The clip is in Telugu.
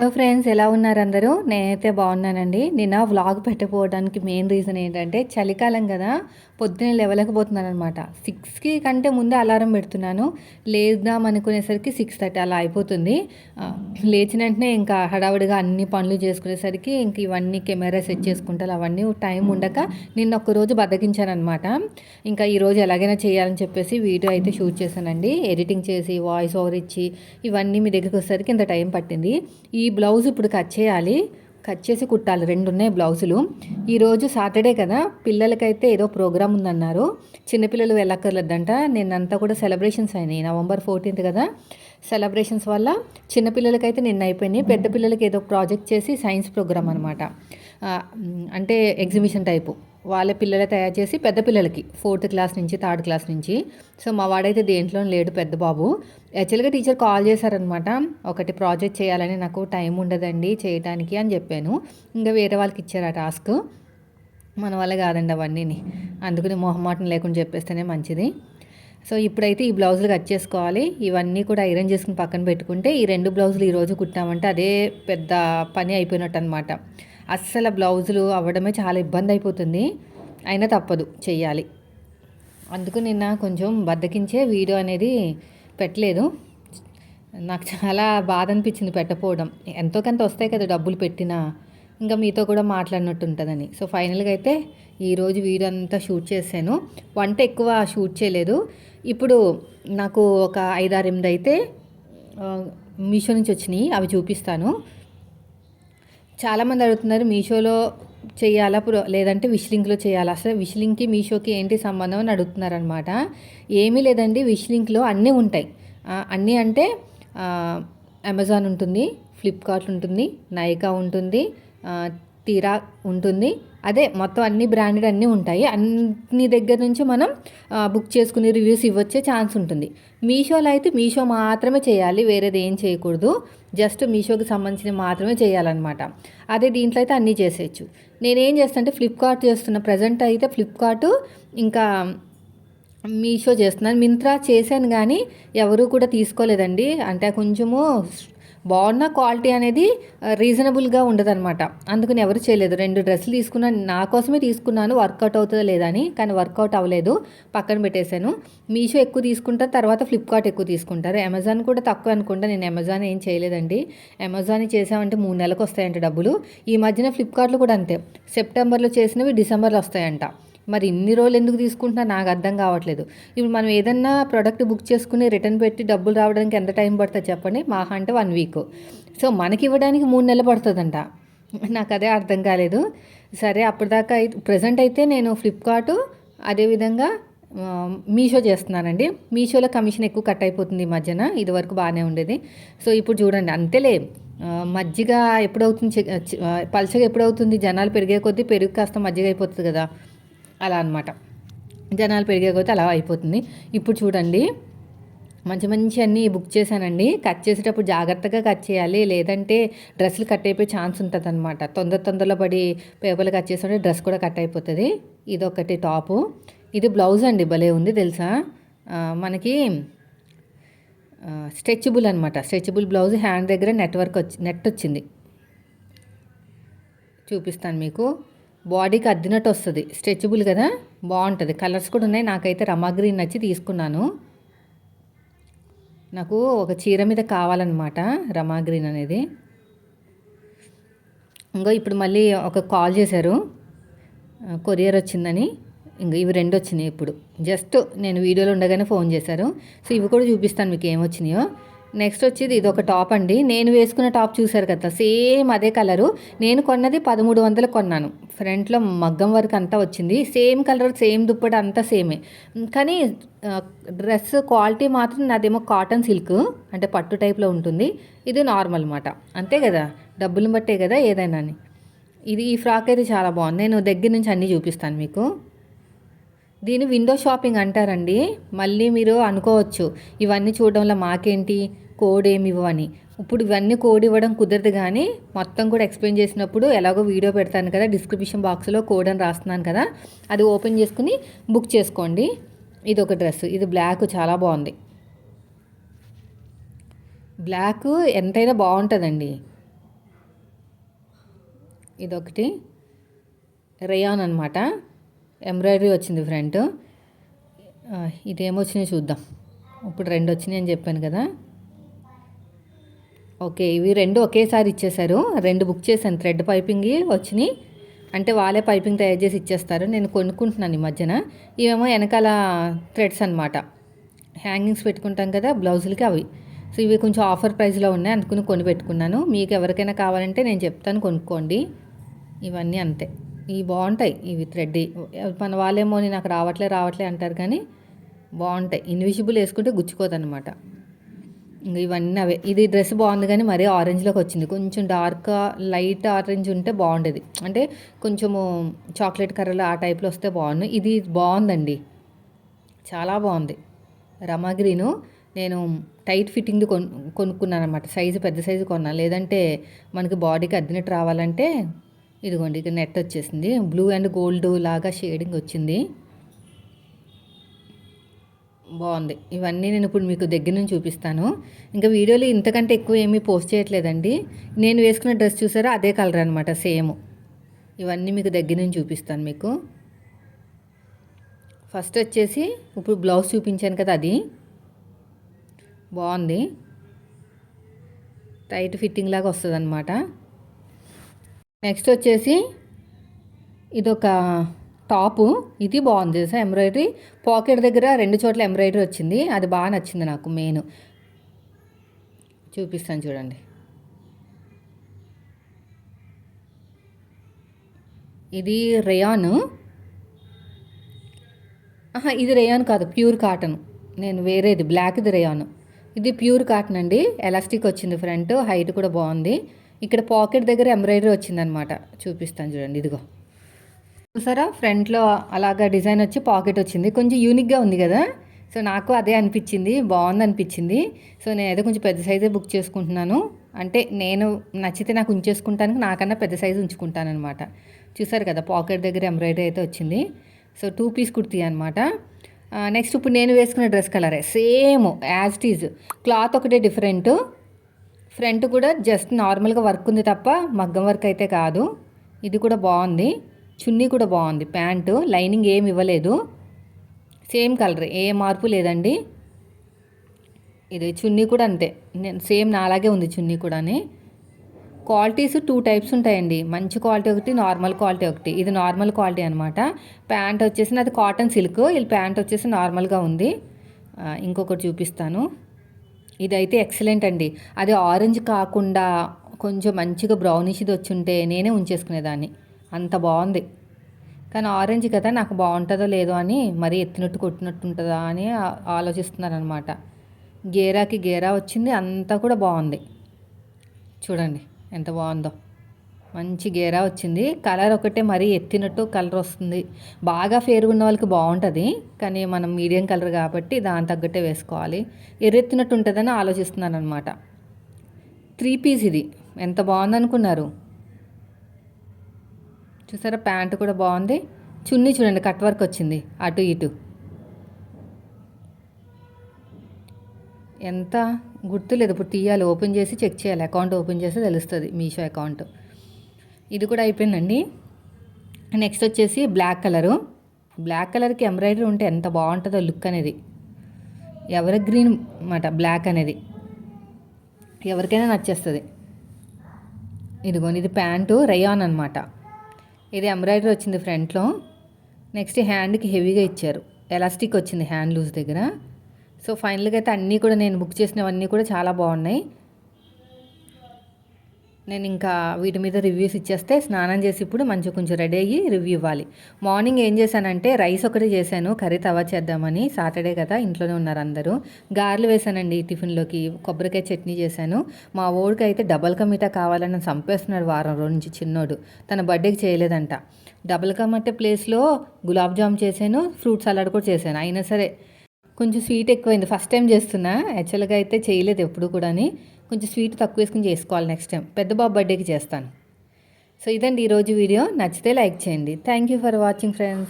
హలో ఫ్రెండ్స్ ఎలా ఉన్నారు అందరూ? నేనైతే బాగున్నానండి. నిన్న వ్లాగ్ పెట్టకపోవడానికి మెయిన్ రీజన్ ఏంటంటే చలికాలం కదా పొద్దున్నే లేవలేకపోతున్నాను అనమాట సిక్స్కి కంటే ముందే అలారం పెడుతున్నాను. లేద్దాం అనుకునేసరికి సిక్స్ థర్టీ అలా అయిపోతుంది. లేచిన వెంటనే ఇంకా హడావుడిగా అన్ని పనులు చేసుకునేసరికి ఇంక ఇవన్నీ కెమెరా సెట్ చేసుకుంటారు అవన్నీ టైం ఉండక నిన్న ఒక్కరోజు బద్దకించాను అనమాట ఇంకా ఈరోజు ఎలాగైనా చేయాలని చెప్పేసి వీడియో అయితే షూట్ చేశానండి. ఎడిటింగ్ చేసి వాయిస్ ఓవర్ ఇచ్చి ఇవన్నీ మీ దగ్గరికి వచ్చేసరికి ఇంత టైం పట్టింది. ఈ ఈ బ్లౌజ్ ఇప్పుడు కట్ చేయాలి. కట్ చేసి కుట్టాలి. రెండు ఉన్నాయి బ్లౌజులు ఈరోజు సాటర్డే కదా పిల్లలకైతే ఏదో ప్రోగ్రామ్ ఉందన్నారు. చిన్నపిల్లలు వెళ్ళక్కర్లేదంట. నిన్నంతా కూడా సెలబ్రేషన్స్ అయినాయి. నవంబర్ ఫోర్టీన్త్ కదా. సెలబ్రేషన్స్ వల్ల చిన్నపిల్లలకైతే నిన్న అయిపోయినాయి. పెద్ద పిల్లలకి ఏదో ప్రాజెక్ట్ చేసి సైన్స్ ప్రోగ్రామ్ అనమాట అంటే ఎగ్జిబిషన్ టైపు. వాళ్ళ పిల్లలే తయారు చేసి పెద్ద పిల్లలకి ఫోర్త్ క్లాస్ నుంచి థర్డ్ క్లాస్ నుంచి. సో మా వాడైతే దేంట్లో లేడు పెద్ద బాబు. యాక్చువల్గా టీచర్ కాల్ చేశారనమాట. ఒకటి ప్రాజెక్ట్ చేయాలని నాకు టైం ఉండదండి చేయడానికి అని చెప్పాను. ఇంకా వేరే వాళ్ళకి ఇచ్చారు ఆ టాస్క్. మన వల్ల కాదండి అవన్నీని. అందుకని మొహమాటం లేకుండా చెప్పేస్తేనే మంచిది. సో ఇప్పుడైతే ఈ బ్లౌజులు కట్ చేసుకోవాలి. ఇవన్నీ కూడా ఐరన్ చేసుకుని పక్కన పెట్టుకుంటే ఈ రెండు బ్లౌజులు ఈరోజు కుట్టామంటే అదే పెద్ద పని అయిపోయినట్టు అనమాట అస్సలు బ్లౌజులు అవ్వడమే చాలా ఇబ్బంది అయిపోతుంది. అయినా తప్పదు చేయాలి అందుకు నిన్న కొంచెం బద్దకించే వీడియో అనేది పెట్టలేదు. నాకు చాలా బాధ అనిపించింది పెట్టపోవడం. ఎంతో కొంత వస్తాయి కదా డబ్బులు పెట్టినా ఇంకా మీతో కూడా మాట్లాడినట్టు ఉంటుందని సో ఫైనల్గా అయితే ఈరోజు వీడియో అంతా షూట్ చేశాను. వంట ఎక్కువ షూట్ చేయలేదు. ఇప్పుడు నాకు ఒక ఐదారు ఎనిమిది అయితే మీషో నుంచి వచ్చినాయి. అవి చూపిస్తాను. చాలామంది అడుగుతున్నారు మీషోలో చేయాలా? లేదంటే విష్లింక్లో చేయాలా? అసలు విష్లింక్కి మీషోకి ఏంటి సంబంధం అని అడుగుతున్నారనమాట ఏమీ లేదండి విష్లింక్లో అన్నీ ఉంటాయి. అన్నీ అంటే అమెజాన్ ఉంటుంది ఫ్లిప్కార్ట్ ఉంటుంది నైకా ఉంటుంది తీరా ఉంటుంది. అదే మొత్తం అన్ని బ్రాండెడ్ అన్నీ ఉంటాయి. అన్ని దగ్గర నుంచి మనం బుక్ చేసుకుని రివ్యూస్ ఇవ్వచ్చే ఛాన్స్ ఉంటుంది. మీషోలో అయితే మీషో మాత్రమే చేయాలి. వేరేది ఏం చేయకూడదు. జస్ట్ మీషోకి సంబంధించిన మాత్రమే చేయాలన్నమాట. అదే దీంట్లో అయితే అన్నీ చేసేయచ్చు. నేనేం చేస్తానంటే ఫ్లిప్కార్ట్ చేస్తున్న ప్రజెంట్ అయితే ఫ్లిప్కార్ట్ ఇంకా మీషో చేస్తున్నాను. మింత్రా చేశాను కానీ ఎవరు కూడా తీసుకోలేదండి. అంటే కొంచెము బాగున్న క్వాలిటీ అనేది రీజనబుల్గా ఉండదన్నమాట. అందుకని ఎవరు చేయలేదు. రెండు డ్రెస్సులు తీసుకున్నాను నా కోసమే తీసుకున్నాను వర్కౌట్ అవుతుందో లేదా అని కానీ వర్కౌట్ అవ్వలేదు. పక్కన పెట్టేశాను. మీషో ఎక్కువ తీసుకుంటారు తర్వాత ఫ్లిప్కార్ట్ ఎక్కువ తీసుకుంటారు. అమెజాన్ కూడా తక్కువ అనుకుంటా. నేను అమెజాన్ ఏం చేయలేదండి. అమెజాన్ చేసామంటే మూడు నెలలకు వస్తాయంట డబ్బులు. ఈ మధ్యన ఫ్లిప్కార్ట్లో కూడా అంతే. సెప్టెంబర్లో చేసినవి డిసెంబర్లో వస్తాయంట. మరి ఇన్ని రోజులు ఎందుకు తీసుకుంటున్నా? నాకు అర్థం కావట్లేదు. ఇప్పుడు మనం ఏదన్నా ప్రోడక్ట్ బుక్ చేసుకుని రిటర్న్ పెట్టి డబ్బులు రావడానికి ఎంత టైం పడుతుంది చెప్పండి? మాహా అంటే వన్ వీక్ సో మనకి ఇవ్వడానికి మూడు నెలలు పడుతుందంట. నాకు అదే అర్థం కాలేదు. సరే అప్పటిదాకా ప్రజెంట్ అయితే నేను ఫ్లిప్కార్ట్ అదేవిధంగా మీషో చేస్తున్నానండి. మీషోలో కమిషన్ ఎక్కువ కట్ అయిపోతుంది ఈ మధ్యన. ఇది వరకు బాగానే ఉండేది. సో ఇప్పుడు చూడండి అంతేలే. మజ్జిగ ఎప్పుడవుతుంది? పల్చగా ఎప్పుడవుతుంది? జనాలు పెరిగే కొద్దీ పెరుగు కాస్త మజ్జిగ అయిపోతుంది కదా. అలా అనమాట జనాలు పెరిగే కొద్దీ అలా అయిపోతుంది. ఇప్పుడు చూడండి మంచి మంచి అన్నీ బుక్ చేశానండి. కట్ చేసేటప్పుడు జాగ్రత్తగా కట్ చేయాలి. లేదంటే డ్రెస్సులు కట్ అయిపోయే ఛాన్స్ ఉంటుంది అనమాట తొందర తొందరలో పడి పేపర్లు కట్ చేస్తుంటే డ్రెస్ కూడా కట్ అయిపోతుంది. ఇది ఒకటి టాపు. ఇది బ్లౌజ్ అండి భలే ఉంది తెలుసా? మనకి స్ట్రెచబుల్ అనమాట స్ట్రెచబుల్ బ్లౌజ్ హ్యాండ్ దగ్గర నెట్వర్క్ వచ్చి నెట్ వచ్చింది. చూపిస్తాను మీకు. బాడీకి అద్దినట్టు వస్తుంది. స్ట్రెచబుల్ కదా? బాగుంటుంది. కలర్స్ కూడా ఉన్నాయి. నాకైతే రమా గ్రీన్ నచ్చి తీసుకున్నాను. నాకు ఒక చీర మీద కావాలన్నమాట రమా గ్రీన్ అనేది. ఇంకో ఇప్పుడు మళ్ళీ ఒక కాల్ చేశారు. కొరియర్ వచ్చిందని. ఇంకా ఇవి రెండు వచ్చినాయి ఇప్పుడు. జస్ట్ నేను వీడియోలో ఉండగానే ఫోన్ చేశారు. సో ఇవి కూడా చూపిస్తాను మీకు ఏమొచ్చినాయో. నెక్స్ట్ వచ్చేది ఇది ఒక టాప్ అండి. నేను వేసుకున్న టాప్ చూసారు కదా సేమ్ అదే కలరు నేను కొన్నది పదమూడు వందలు కొన్నాను. ఫ్రంట్లో మగ్గం వర్క్ అంతా వచ్చింది. సేమ్ కలర్ సేమ్ దుప్పటి అంతా సేమే కానీ డ్రెస్ క్వాలిటీ మాత్రం నాదేమో కాటన్ సిల్క్ అంటే పట్టు టైప్లో ఉంటుంది. ఇది నార్మల్ మాట అంతే కదా? డబ్బులు బట్టే కదా ఏదైనా ఇది ఈ ఫ్రాక్ అయితే చాలా బాగుంది. నేను దగ్గర నుంచి అన్నీ చూపిస్తాను మీకు. దీని విండో షాపింగ్ అంటారండి. మళ్ళీ మీరు అనుకోవచ్చు. ఇవన్నీ చూడడం వల్ల మాకేంటి? కోడ్ ఏమి ఇవ్వని ఇప్పుడు ఇవన్నీ కోడ్ ఇవ్వడం కుదరదు కానీ మొత్తం కూడా ఎక్స్ప్లెయిన్ చేసినప్పుడు ఎలాగో వీడియో పెడతాను కదా డిస్క్రిప్షన్ బాక్స్లో కోడ్ అని రాస్తున్నాను కదా అది ఓపెన్ చేసుకుని బుక్ చేసుకోండి. ఇది ఒక డ్రెస్ ఇది బ్లాక్ చాలా బాగుంది. బ్లాక్ ఎంతైనా బాగుంటుందండి. ఇదొకటి రేయాన్ అనమాట ఎంబ్రాయిడరీ వచ్చింది ఫ్రంట్. ఇదేమొచ్చినాయి చూద్దాం. ఇప్పుడు రెండు వచ్చినాయి అని చెప్పాను కదా. ఓకే ఇవి రెండు ఒకేసారి ఇచ్చేశారు. రెండు బుక్ చేశాను. థ్రెడ్ పైపింగ్ వచ్చినాయి. అంటే వాళ్ళే పైపింగ్ తయారు చేసి ఇచ్చేస్తారు. నేను కొనుక్కుంటున్నాను ఈ మధ్యన. ఇవేమో వెనకాల థ్రెడ్స్ అనమాట హ్యాంగింగ్స్ పెట్టుకుంటాం కదా బ్లౌజులకి అవి. సో ఇవి కొంచెం ఆఫర్ ప్రైస్లో ఉన్నాయి. అనుకుని కొని పెట్టుకున్నాను. మీకు ఎవరికైనా కావాలంటే నేను చెప్తాను కొనుక్కోండి. ఇవన్నీ అంతే. ఇవి బాగుంటాయి. ఇవి థ్రెడ్. మన వాళ్ళేమో నాకు రావట్లే రావట్లే అంటారు కానీ బాగుంటాయి. ఇన్విజిబుల్ వేసుకుంటే గుచ్చుకోదనమాట ఇవన్నీ అవే. ఇది డ్రెస్ బాగుంది కానీ మరీ ఆరెంజ్లోకి వచ్చింది. కొంచెం డార్క్ లైట్ ఆరెంజ్ ఉంటే బాగుండేది. అంటే కొంచెము చాక్లెట్ కర్రలు ఆ టైప్లో వస్తే బాగుంది ఇది బాగుందండి. చాలా బాగుంది. రమా గ్రీను. నేను టైట్ ఫిట్టింగ్ది కొను కొనుక్కున్నాను అనమాట సైజు పెద్ద సైజు కొన్నాను లేదంటే మనకి బాడీకి అద్దినట్టు రావాలంటే ఇదిగోండి ఇక నెట్ వచ్చేసింది. బ్లూ అండ్ గోల్డ్ లాగా షేడింగ్ వచ్చింది. బాగుంది. ఇవన్నీ నేను ఇప్పుడు మీకు దగ్గర నుంచి చూపిస్తాను. ఇంకా వీడియోలో ఇంతకంటే ఎక్కువ ఏమీ పోస్ట్ చేయట్లేదండి. నేను వేసుకున్న డ్రెస్ చూసారా? అదే కలర్ అనమాట సేమ్. ఇవన్నీ మీకు దగ్గర నుంచి చూపిస్తాను మీకు. ఫస్ట్ వచ్చేసి ఇప్పుడు బ్లౌజ్ చూపించాను కదా అది. బాగుంది. టైట్ ఫిట్టింగ్ లాగా వస్తుంది అనమాట నెక్స్ట్ వచ్చేసి ఇదొక టాపు ఇది బాగుంది సార్ ఎంబ్రాయిడరీ? పాకెట్ దగ్గర రెండు చోట్ల ఎంబ్రాయిడరీ వచ్చింది. అది బాగా నచ్చింది నాకు మెయిన్. చూపిస్తాను చూడండి. ఇది రేయాను. ఇది రేయాన్ కాదు ప్యూర్ కాటన్. నేను వేరేది బ్లాక్ది రేయాన్. ఇది ప్యూర్ కాటన్ అండి. ఎలాస్టిక్ వచ్చింది ఫ్రంట్ హైట్ కూడా బాగుంది. ఇక్కడ పాకెట్ దగ్గర ఎంబ్రాయిడరీ వచ్చిందనమాట. చూపిస్తాను చూడండి ఇదిగో. చూసారా? ఫ్రంట్లో అలాగా డిజైన్ వచ్చి పాకెట్ వచ్చింది. కొంచెం యూనిక్గా ఉంది కదా? సో నాకు అదే అనిపించింది. బాగుంది అనిపించింది సో నేను ఏదో కొంచెం పెద్ద సైజే బుక్ చేసుకుంటున్నాను. అంటే నేను నచ్చితే నాకు ఉంచేసుకుంటానికి నాకన్నా పెద్ద సైజు ఉంచుకుంటాను అనమాట చూసారు కదా పాకెట్ దగ్గర ఎంబ్రాయిడరీ అయితే వచ్చింది. సో టూ పీస్ కుర్తీ అనమాట నెక్స్ట్ ఇప్పుడు నేను వేసుకున్న డ్రెస్ కలరే. సేమ్ యాజ్ టీజ్ క్లాత్ ఒకటే డిఫరెంట్. ఫ్రంట్ కూడా జస్ట్ నార్మల్గా వర్క్ ఉంది తప్ప మగ్గం వర్క్ అయితే కాదు. ఇది కూడా బాగుంది. చున్నీ కూడా బాగుంది. ప్యాంటు లైనింగ్ ఏమి ఇవ్వలేదు. సేమ్ కలర్ ఏ మార్పు లేదండి. ఇది చున్నీ కూడా అంతే. నేను సేమ్ నాలాగే ఉంది చున్నీ కూడాని. క్వాలిటీస్ టూ టైప్స్ ఉంటాయండి. మంచి క్వాలిటీ ఒకటి నార్మల్ క్వాలిటీ ఒకటి. ఇది నార్మల్ క్వాలిటీ అనమాట ప్యాంట్ వచ్చేసి అది కాటన్ సిల్క్. ఇది ప్యాంట్ వచ్చేసి నార్మల్గా ఉంది. ఇంకొకటి చూపిస్తాను. ఇదైతే ఎక్సలెంట్ అండి. అది ఆరెంజ్ కాకుండా కొంచెం మంచిగా బ్రౌనిష్ది వచ్చి ఉంటే నేనే ఉంచేసుకునేదాన్ని. అంత బాగుంది. కానీ ఆరెంజ్ కదా నాకు బాగుంటుందో లేదో అని మరీ ఎత్తినట్టు కొట్టినట్టు ఉంటుందా అని ఆలోచిస్తున్నారనమాట. గేరాకి గేరా వచ్చింది అంతా కూడా బాగుంది. చూడండి ఎంత బాగుందో. మంచి గేరా వచ్చింది. కలర్ ఒకటే మరీ ఎత్తినట్టు కలర్ వస్తుంది. బాగా ఫేర్ ఉన్న వాళ్ళకి బాగుంటుంది కానీ మనం మీడియం కలర్ కాబట్టి దాని తగ్గట్టే వేసుకోవాలి. ఎర్రెత్తినట్టు ఉంటుందని ఆలోచిస్తున్నాను అనమాట త్రీ పీస్ ఇది. ఎంత బాగుందనుకున్నారు? చూసారా? ప్యాంటు కూడా బాగుంది. చున్నీ చూడండి కట్ వర్క్ వచ్చింది. అటు ఇటు. ఎంత గుర్తులేదు ఇప్పుడు తీయాలి ఓపెన్ చేసి చెక్ చేయాలి. అకౌంట్ ఓపెన్ చేస్తే తెలుస్తుంది మీషో అకౌంట్. ఇది కూడా అయిపోయిందండి. నెక్స్ట్ వచ్చేసి బ్లాక్ కలరు. బ్లాక్ కలర్కి ఎంబ్రాయిడరీ ఉంటే ఎంత బాగుంటుందో లుక్ అనేది. ఎవరి గ్రీన్ అన్నమాట బ్లాక్ అనేది. ఎవరికైనా నచ్చేస్తుంది. ఇదిగోని ఇది ప్యాంటు రయాన్ అనమాట ఇది ఎంబ్రాయిడరీ వచ్చింది ఫ్రంట్లో. నెక్స్ట్ హ్యాండ్కి హెవీగా ఇచ్చారు. ఎలాస్టిక్ వచ్చింది హ్యాండ్ లూజ్ దగ్గర. సో ఫైనల్గా అయితే అన్నీ కూడా నేను బుక్ చేసినవన్నీ కూడా చాలా బాగున్నాయి. నేను ఇంకా వీటి మీద రివ్యూస్ ఇచ్చేస్తే స్నానం చేసి ఇప్పుడు మంచిగా కొంచెం రెడీ అయ్యి రివ్యూ ఇవ్వాలి. మార్నింగ్ ఏం చేశానంటే రైస్ ఒకటి చేశాను కర్రీ తవా చేద్దామని. సాటర్డే కదా ఇంట్లోనే ఉన్నారు అందరూ. గారెలు వేశానండి టిఫిన్లోకి కొబ్బరికాయ చట్నీ చేశాను. మా ఓడికి అయితే డబల్ కమిటా కావాలని చంపేస్తున్నాడు వారం రోజు నుంచి చిన్నోడు. తన బర్త్డేకి చేయలేదంట. డబల్ కమిటా ప్లేస్లో గులాబ్ జామ్ చేశాను ఫ్రూట్ సలాడ్ కూడా చేశాను. అయినా సరే కొంచెం స్వీట్ ఎక్కువైంది. ఫస్ట్ టైం చేస్తున్నా. యాక్చువల్గా అయితే చేయలేదు ఎప్పుడు కూడా కొంచెం స్వీట్ తక్కువ వేసుకుని చేసుకోవాలి నెక్స్ట్ టైం పెద్ద బాబు బర్త్డేకి చేస్తాను. సో ఇదండి ఈరోజు వీడియో. నచ్చితే లైక్ చేయండి. Thank you for watching friends